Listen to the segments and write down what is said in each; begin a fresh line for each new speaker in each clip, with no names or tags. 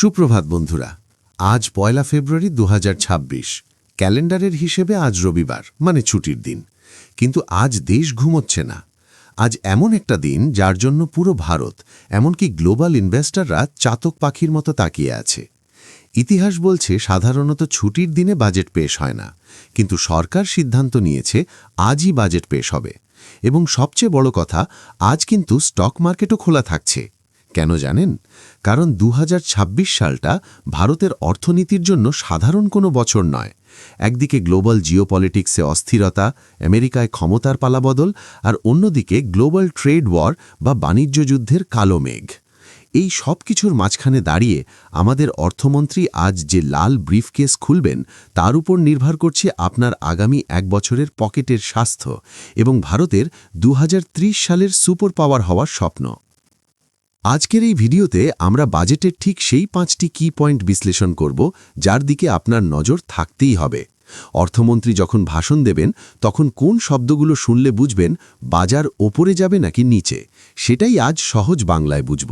সুপ্রভাত বন্ধুরা, আজ পয়লা ফেব্রুয়ারি দু হাজার ছাব্বিশ। ক্যালেন্ডারের হিসেবে আজ রবিবার মানে ছুটির দিন। কিন্তু আজ দেশ ঘুমোচ্ছে না। আজ এমন একটা দিন যার জন্য পুরো ভারত, এমনকি গ্লোবাল ইনভেস্টররা চাতক পাখির মতো তাকিয়ে আছে। ইতিহাস বলছে, সাধারণত ছুটির দিনে বাজেট পেশ হয় না। কিন্তু সরকার সিদ্ধান্ত নিয়েছে, আজই বাজেট পেশ হবে। এবং সবচেয়ে বড় কথা, আজ কিন্তু স্টক মার্কেটও খোলা থাকছে। কেন জানেন? কারণ দু হাজার ছাব্বিশ সালটা ভারতের অর্থনীতির জন্য সাধারণ কোনো বছর নয়। একদিকে গ্লোবাল জিওপলিটিক্সে অস্থিরতা, আমেরিকায় ক্ষমতার পালাবদল, আর অন্যদিকে গ্লোবাল ট্রেড ওয়ার বা বাণিজ্য যুদ্ধের কালো মেঘ। এই সব কিছুর মাঝখানে দাঁড়িয়ে আমাদের অর্থমন্ত্রী আজ যে লাল ব্রিফকেস খুলবেন, তার উপর নির্ভর করছে আপনার আগামী এক বছরের পকেটের স্বাস্থ্য এবং ভারতের দু হাজার ত্রিশ সালের সুপার পাওয়ার হওয়ার স্বপ্ন। আজকের এই ভিডিওতে আমরা বাজেটের ঠিক সেই পাঁচটি কি পয়েন্ট বিশ্লেষণ করব, যার দিকে আপনার নজর থাকতেই হবে। অর্থমন্ত্রী যখন ভাষণ দেবেন, তখন কোন শব্দগুলো শুনলে বুঝবেন, বাজার ওপরে যাবে নাকি নিচে? সেটাই আজ সহজ বাংলায় বুঝব।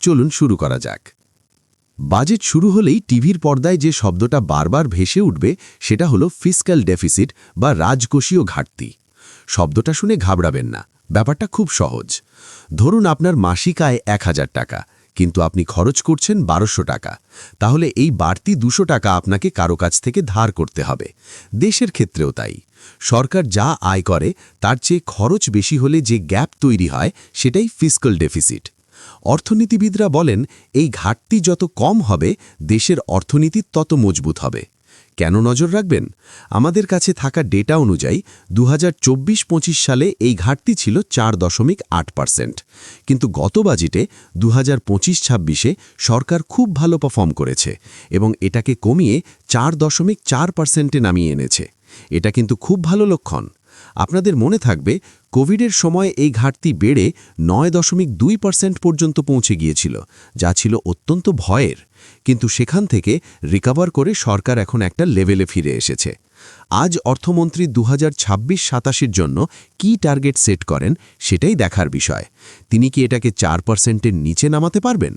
চলুন শুরু করা যাক। বাজেট শুরু হলেই টিভির পর্দায় যে শব্দটা বারবার ভেসে উঠবে, সেটা হলো ফিসক্যাল ডেফিসিট বা রাজকোষীয় ঘাটতি। শব্দটা শুনে ঘাবড়াবেন না। ব্যাপারটা খুব সহজ। ধরুন আপনার মাসিক আয় এক হাজার টাকা, কিন্তু আপনি খরচ করছেন বারোশো টাকা। তাহলে এই বাড়তি দুশো টাকা আপনাকে কারও কাছ থেকে ধার করতে হবে। দেশের ক্ষেত্রেও তাই। সরকার যা আয় করে, তার চেয়ে খরচ বেশি হলে যে গ্যাপ তৈরি হয়, সেটাই ফিসকাল ডেফিসিট। অর্থনীতিবিদরা বলেন, এই ঘাটতি যত কম হবে, দেশের অর্থনীতি তত মজবুত হবে। কেন নজর রাখবেন? আমাদের কাছে থাকা ডেটা অনুযায়ী দু হাজার চব্বিশ সালে এই ঘাটতি ছিল চার দশমিক আট পার্সেন্ট। কিন্তু গত বাজেটে দু হাজার ছাব্বিশে সরকার খুব ভালো পারফর্ম করেছে এবং এটাকে কমিয়ে চার দশমিক চার পার্সেন্টে নামিয়ে এনেছে। এটা কিন্তু খুব ভালো লক্ষণ। আপনাদের মনে থাকবে, কোভিডের সময় এই ঘাটতি বেড়ে নয় দশমিক দুই পার্সেন্ট পর্যন্ত পৌঁছে গিয়েছিল, যা ছিল অত্যন্ত ভয়ের। কিন্তু সেখান থেকে রিকাভার করে সরকার এখন একটা লেভেলে ফিরে এসেছে। আজ অর্থমন্ত্রী দু হাজার ছাব্বিশ সাতাশির জন্য কি টার্গেট সেট করেন সেটাই দেখার বিষয়। তিনি কি এটাকে চার পার্সেন্টের নিচে নামাতে পারবেন?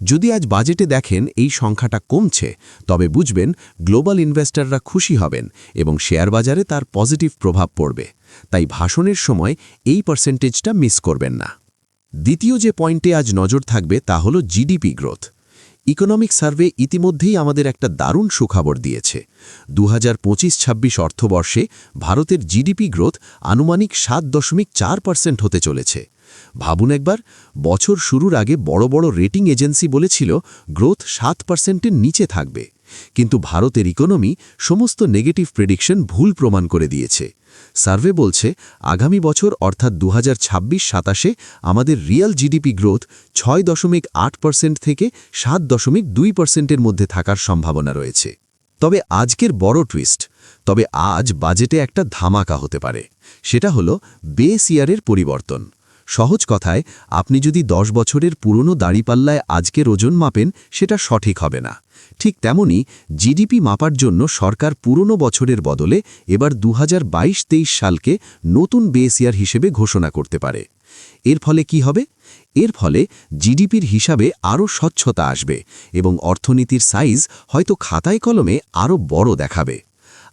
যদি আজ বাজেটে দেখেন এই সংখ্যাটা কমছে, তবে বুঝবেন গ্লোবাল ইনভেস্টররা খুশি হবেন এবং শেয়ার বাজারে তার পজিটিভ প্রভাব পড়বে। তাই ভাষণের সময় এই পার্সেন্টেজটা মিস করবেন না। দ্বিতীয় যে পয়েন্টে আজ নজর থাকবে তা হল জিডিপি গ্রোথ ইকোনমিক সার্ভে ইতিমধ্যেই আমাদের একটা দারুণ সুখবর দিয়েছে। দু হাজার পঁচিশ ছাব্বিশ অর্থবর্ষে ভারতের জিডিপি গ্রোথ আনুমানিক সাত দশমিক চার পার্সেন্ট হতে চলেছে। ভাবুন একবার, বছর শুরুর আগে বড় বড় রেটিং এজেন্সি বলেছিল গ্রোথ সাত পার্সেন্টের নিচে থাকবে। কিন্তু ভারতের ইকোনমি সমস্ত নেগেটিভ প্রেডিকশন ভুল প্রমাণ করে দিয়েছে। সার্ভে বলছে, আগামী বছর অর্থাৎ দু হাজার ছাব্বিশ আমাদের রিয়াল জিডিপি গ্রোথ ছয় দশমিক আট পার্সেন্ট থেকে সাত দশমিক দুই পার্সেন্টের মধ্যে থাকার সম্ভাবনা রয়েছে। তবে আজকের বড় টুইস্ট, তবে আজ বাজেটে একটা ধামাকা হতে পারে। সেটা হলো বেস ইয়ারের পরিবর্তন। সহজ কথায়, আপনি যদি দশ বছরের পুরনো দাড়িপাল্লায় আজকের ওজন মাপেন, সেটা সঠিক হবে না। ঠিক তেমনি জিডিপি মাপার জন্য সরকার পুরনো বছরের বদলে এবার দু হাজার সালকে নতুন বেস ইয়ার হিসেবে ঘোষণা করতে পারে। এর ফলে কি হবে? এর ফলে জিডিপির হিসাবে আরও স্বচ্ছতা আসবে এবং অর্থনীতির সাইজ হয়তো খাতায় কলমে আরও বড় দেখাবে।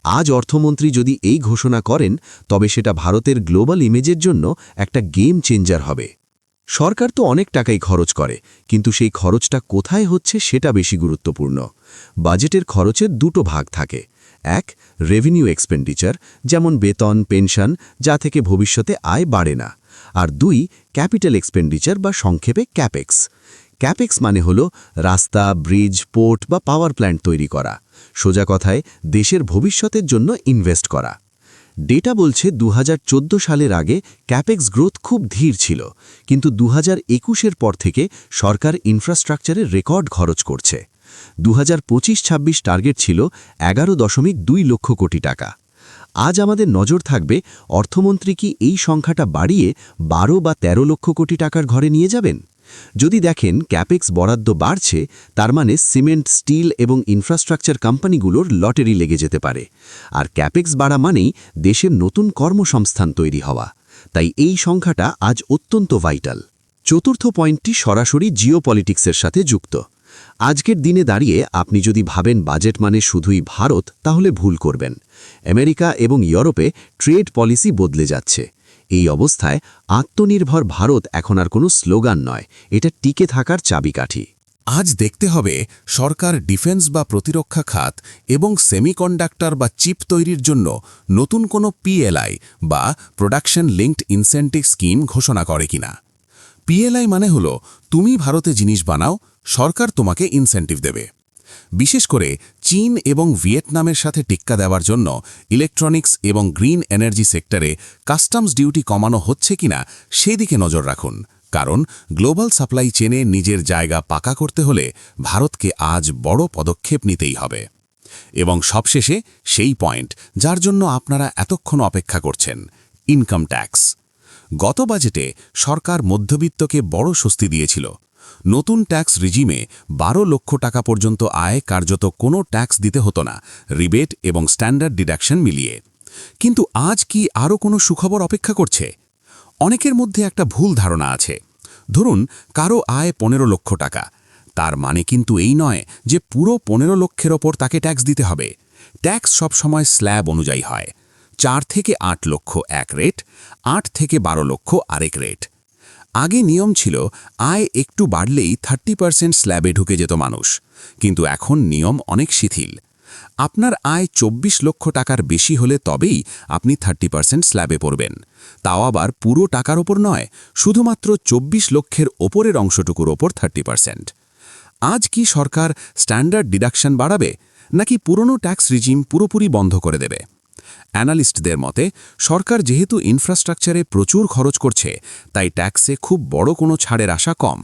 আজ অর্থমন্ত্রী যদি এই ঘোষণা করেন, তবে সেটা ভারতের গ্লোবাল ইমেজের জন্য একটা গেম চেঞ্জার হবে। সরকার তো অনেক টাকাই খরচ করে, কিন্তু সেই খরচটা কোথায় হচ্ছে সেটা বেশি গুরুত্বপূর্ণ। বাজেটের খরচের দুটো ভাগ থাকে। এক রেভিনিউ এক্সপেন্ডিচার যেমন বেতন পেনশন যা থেকে ভবিষ্যতে আয় বাড়ে না। আর দুই ক্যাপিটাল এক্সপেন্ডিচার বা সংক্ষেপে ক্যাপেক্স ক্যাপেক্স মানে হল রাস্তা, ব্রিজ, পোর্ট বা পাওয়ার প্ল্যান্ট তৈরি করা। সোজা কথায়, দেশের ভবিষ্যতের জন্য ইনভেস্ট করা। ডেটা বলছে দু হাজার চোদ্দ সালের আগে ক্যাপেক্স গ্রোথ খুব ধীর ছিল, কিন্তু দু হাজার পর থেকে সরকার ইনফ্রাস্ট্রাকচারে রেকর্ড খরচ করছে। দু হাজার টার্গেট ছিল এগারো দশমিক দুই লক্ষ কোটি টাকা। আজ আমাদের নজর থাকবে, অর্থমন্ত্রী কি এই সংখ্যাটা বাড়িয়ে বারো বা ১৩ লক্ষ কোটি টাকার ঘরে নিয়ে যাবেন? যদি দেখেন ক্যাপেক্স বরাদ্দ বাড়ছে, তার মানে সিমেন্ট, স্টিল এবং ইনফ্রাস্ট্রাকচার কোম্পানিগুলোর লটারি লেগে যেতে পারে। আর ক্যাপেক্স বাড়া মানেই দেশের নতুন কর্মসংস্থান তৈরি হওয়া। তাই এই সংখ্যাটা আজ অত্যন্ত ভাইটাল। চতুর্থ পয়েন্টটি সরাসরি জিওপলিটিক্সের সাথে যুক্ত।
আজকের দিনে দাঁড়িয়ে আপনি যদি ভাবেন বাজেট মানে শুধুই ভারত, তাহলে ভুল করবেন। আমেরিকা এবং ইউরোপে ট্রেড পলিসি বদলে যাচ্ছে। এই অবস্থায় আত্মনির্ভর ভারত এখন আর কোনো স্লোগান নয়, এটা টিকে থাকার চাবিকাঠি।
আজ দেখতে হবে সরকার ডিফেন্স বা প্রতিরক্ষা খাত এবং সেমিকন্ডাক্টর বা চিপ তৈরির জন্য নতুন কোনো পিএলআই বা প্রোডাকশন লিঙ্কড ইনসেন্টিভ স্কিম ঘোষণা করে কিনা। পিএলআই মানে হল, তুমি ভারতে জিনিস বানাও, সরকার তোমাকে ইনসেন্টিভ দেবে। বিশেষ করে চীন এবং ভিয়েতনামের সাথে টিক্কা দেওয়ার জন্য ইলেকট্রনিক্স এবং গ্রিন এনার্জি সেক্টরে কাস্টমস ডিউটি কমানো হচ্ছে কিনা সেদিকে নজর রাখুন। কারণ গ্লোবাল সাপ্লাই চেনে নিজের জায়গা পাকা করতে হলে ভারতকে আজ বড় পদক্ষেপ নিতেই হবে। এবং সবশেষে সেই পয়েন্ট যার জন্য আপনারা এতক্ষণ অপেক্ষা করছেন, ইনকাম ট্যাক্স। গত বাজেটে সরকার মধ্যবিত্তকে বড় স্বস্তি দিয়েছিল। নতুন ট্যাক্স রিজিমে বারো লক্ষ টাকা পর্যন্ত আয় কার্যত কোনো ট্যাক্স দিতে হতো না, রিবেট এবং স্ট্যান্ডার্ড ডিডাকশন মিলিয়ে। কিন্তু আজ কি আরও কোনো সুখবর অপেক্ষা করছে? অনেকের মধ্যে একটা ভুল ধারণা আছে। ধরুন, কারও আয় পনেরো লক্ষ টাকা। তার মানে কিন্তু এই নয় যে পুরো পনেরো লক্ষের ওপর তাকে ট্যাক্স দিতে হবে। ট্যাক্স সবসময় স্ল্যাব অনুযায়ী হয়। চার থেকে আট লক্ষ এক রেট, আট থেকে বারো লক্ষ আরেক রেট। আগে নিয়ম ছিল, আয় একটু বাড়লেই থার্টি পার্সেন্ট স্ল্যাবে ঢুকে যেত মানুষ। কিন্তু এখন নিয়ম অনেক শিথিল। আপনার আয় ২৪ লক্ষ টাকার বেশি হলে তবেই আপনি থার্টি পার্সেন্ট স্ল্যাবে পড়বেন। তাও আবার পুরো টাকার ওপর নয়, শুধুমাত্র ২৪ লক্ষের ওপরের অংশটুকুর ওপর থার্টি পার্সেন্ট আজ কি সরকার স্ট্যান্ডার্ড ডিডাকশন বাড়াবে, নাকি পুরনো ট্যাক্স রিজিম পুরোপুরি বন্ধ করে দেবে? অ্যানালিস্টদের মতে, সরকার যেহেতু ইনফ্রাস্ট্রাকচারে প্রচুর খরচ করছে, তাই ট্যাক্সে খুব বড় কোনো ছাড়ের আশা কম।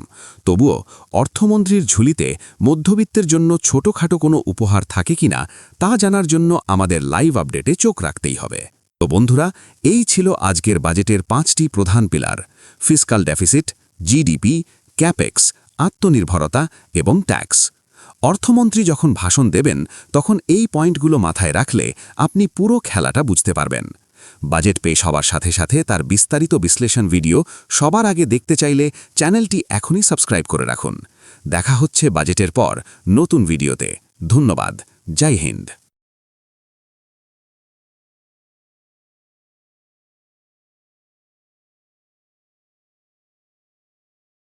তবুও, অর্থমন্ত্রীর ঝুলিতে মধ্যবিত্তের জন্য ছোটখাটো কোনো উপহার থাকে কিনা, তা জানার জন্য আমাদের লাইভ আপডেটে চোখ রাখতেই হবে। তো বন্ধুরা, এই ছিল আজকের বাজেটের পাঁচটি প্রধান pillar. Fiscal deficit GDP capex আত্মনির্ভরতা এবং ট্যাক্স অর্থমন্ত্রী যখন ভাষণ দেবেন, তখন এই পয়েন্টগুলো মাথায় রাখলে আপনি পুরো খেলাটা বুঝতে পারবেন। বাজেট পেশ হওয়ার সাথে সাথে তার বিস্তারিত বিশ্লেষণ ভিডিও সবার আগে দেখতে চাইলে চ্যানেলটি এখনই সাবস্ক্রাইব করে রাখুন। দেখা হচ্ছে বাজেটের পর নতুন ভিডিওতে। ধন্যবাদ। জয় হিন্দ।